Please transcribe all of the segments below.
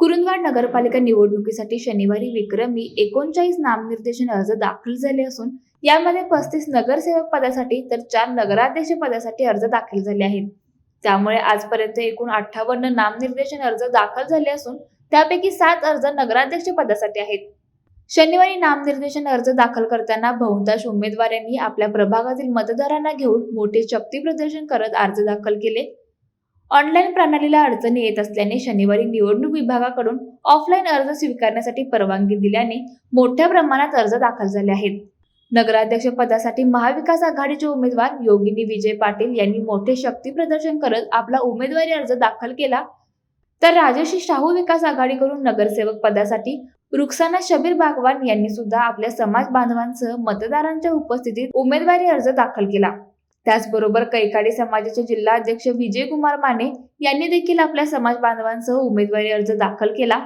कुरुंदवाड नगरपालिका निवडणुकीसाठी शनिवारी विक्रमी एकोणचाळीस नामनिर्देशन अर्ज दाखल झाले असून यामध्ये पस्तीस नगरसेवक पदासाठी तर चार नगराध्यक्ष पदासाठी अर्ज दाखल झाले आहेत. त्यामुळे आजपर्यंत एकूण अठ्ठावन्न नामनिर्देशन अर्ज दाखल झाले असून त्यापैकी सात अर्ज नगराध्यक्ष पदासाठी आहेत. शनिवारी नामनिर्देशन अर्ज दाखल करताना बहुतांश उमेदवारांनी आपल्या प्रभागातील मतदारांना घेऊन मोठे शक्ती प्रदर्शन करत अर्ज दाखल केले. ऑनलाईन प्रणालीला अडचणी येत असल्याने शनिवारी निवडणूक विभागाकडून ऑफलाईन अर्ज स्वीकारण्यासाठी परवानगी दिल्याने मोठ्या प्रमाणात अर्ज दाखल झाले आहेत. नगराध्यक्ष पदासाठी महाविकास आघाडीचे उमेदवार योगिनी विजय पाटील यांनी मोठे शक्ती प्रदर्शन करत आपला उमेदवारी अर्ज दाखल केला. तर राजश्री शाहू विकास आघाडीकडून नगरसेवक पदासाठी रुक्साना शबीर बागवान यांनी सुद्धा आपल्या समाज बांधवांसह मतदारांच्या उपस्थितीत उमेदवारी अर्ज दाखल केला. त्याचबरोबर कैकाडी समाजाचे जिल्हा अध्यक्ष विजयकुमार माने यांनी देखील आपल्या समाज बांधवांसह उमेदवारी अर्ज दाखल केला.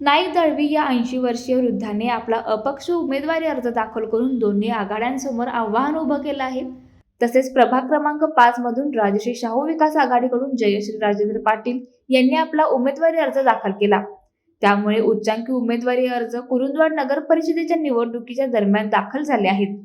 नाईक दळवी या ऐंशी वर्षीय वृद्धाने आपला अपक्ष उमेदवारी अर्ज दाखल करून दोन्ही आघाड्यांसमोर आव्हान उभं केलं आहे. तसेच प्रभाग क्रमांक पाच मधून राजश्री शाहू विकास आघाडीकडून जयश्री राजेंद्र पाटील यांनी आपला उमेदवारी अर्ज दाखल केला. त्यामुळे उच्चांकी उमेदवारी अर्ज कुरुंदवाड नगर परिषदेच्या निवडणुकीच्या दरम्यान दाखल झाले आहेत.